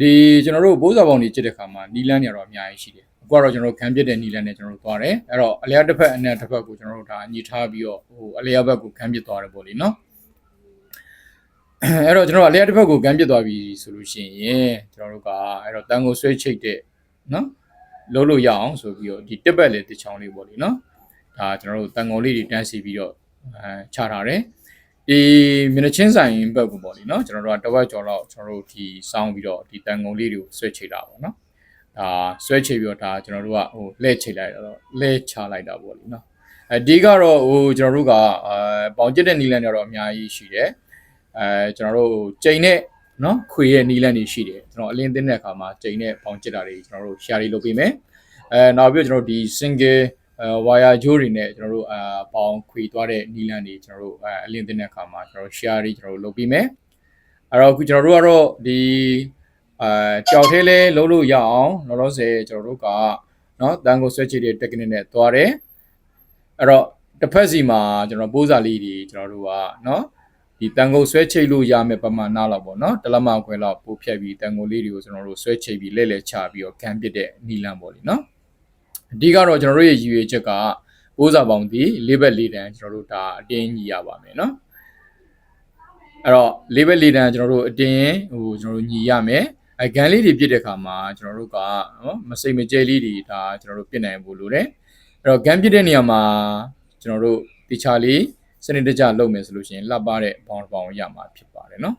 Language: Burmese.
ဒီကျွန်တော်တို့ဘိုးစာပေါင်းတွေကြည့်တဲ့ခါမှာနီလန်းတွေကတော့အများကြီးရှိတယ်အခုကတော့ကျွန်တော်တို့ခံပြစ်တဲ့နီလန်းနဲ့ကျွန်တော်တို့သွားတယ်အဲ့တော့အလျားတစ်ဖက်အနက်တစ်ဖက်ကိုကျွန်တော်တို့ဒါညီထားပြီးတော့ဟိုအလျားဘက်ကိုခံပြစ်သွားတယ်ပေါ့လေနော်အဲ့တော့ကျွန်တော်တို့အလျားတစ်ဖက်ကိုခံပြစ်သွားပြီဆိုလို့ရှိရင်ကျွန်တော်တို့ကအဲ့တော့တန်ကိုဆွဲချိတ်တဲ့နော်လုံးလို့ရအောင်ဆိုပြီးတော့ဒီတစ်ပတ်လေတစ်ချောင်းလေးပေါ့လေနော်ဒါကျွန်တော်တို့တန်ကုန်လေးတွေတန်းစီပြီးတော့အဲချထားတယ် ဒီမျက်နှာချင်းဆိုင်ဘက်ကပေါ့လीเนาะကျွန်တော်တို့ကတဝက်ကျော်လောက်ကျွန်တော်တို့ဒီစောင်းပြီးတော့ဒီတန်ကုန်လေးတွေကိုဆွဲချိတ်တာပေါ့เนาะဒါဆွဲချိတ်ပြီးတော့ဒါကျွန်တော်တို့ကဟိုလဲချိတ်လိုက်တော့လဲချလိုက်တာပေါ့လीเนาะအဲဒီကတော့ဟိုကျွန်တော်တို့ကအဲပေါင်ကျစ်တဲ့နီလန်တွေတော့အများကြီးရှိတယ်အဲကျွန်တော်တို့ချိန်နဲ့เนาะခွေရဲ့နီလန်တွေရှိတယ်ကျွန်တော်အလင်းသိတဲ့အခါမှာချိန်နဲ့ပေါင်ကျစ်တာတွေကျွန်တော်တို့ share တွေလုပ်ပေးမယ်အဲနောက်ပြီးတော့ကျွန်တော်တို့ဒီ single အဲဝါယာဂျိုးတွေနဲ့ကျွန်တော်တို့အပေါင်ခွေသွားတဲ့နီလန်တွေကျွန်တော်တို့အလင်းတင်တဲ့အခါမှာကျွန်တော်တို့ share တွေကျွန်တော်တို့လုပ်ပြီးမယ်အဲ့တော့အခုကျွန်တော်တို့ကတော့ဒီအဲကြောက်သေးလဲလုံးလို့ရအောင်လောလောဆယ်ကျွန်တော်တို့ကနော်တန်ကိုဆွဲချစ်တဲ့ technique နဲ့သွားတယ်အဲ့တော့တစ်ဖက်စီမှာကျွန်တော်ပိုးစာလေးတွေကျွန်တော်တို့ကနော်ဒီတန်ကိုဆွဲချိတ်လို့ရမယ့်ပမာဏလောက်ပေါ့နော်တလမခွဲလောက်ပို့ဖြတ်ပြီးတန်ကိုလေးတွေကိုကျွန်တော်တို့ဆွဲချိတ်ပြီးလဲလဲချပြီးတော့ခံပစ်တဲ့နီလန်ပေါ့လीနော် အဓိကတော့ကျွန်တော်တို့ရဲ့ရည်ရွယ်ချက်ကပိုးစာပေါင်းဒီ၄ဘက်၄တန်ကျွန်တော်တို့ဒါအတင်းညီရပါမယ်နော်အဲ့တော့၄ဘက်၄တန်ကျွန်တော်တို့အတင်းဟိုကျွန်တော်တို့ညီရမယ်အဲဂန်လေးတွေပြစ်တဲ့ခါမှာကျွန်တော်တို့ကနော်မစိမ့်မကြဲလေးတွေဒါကျွန်တော်တို့ပြစ်နိုင်ဖို့လိုတယ်အဲ့တော့ဂန်ပြစ်တဲ့နေရာမှာကျွန်တော်တို့တခြားလေးစနစ်တကျလုပ်မယ်ဆိုလို့ရှိရင်လှပတဲ့ဘောင်ဘောင်ရမှာဖြစ်ပါတယ်နော်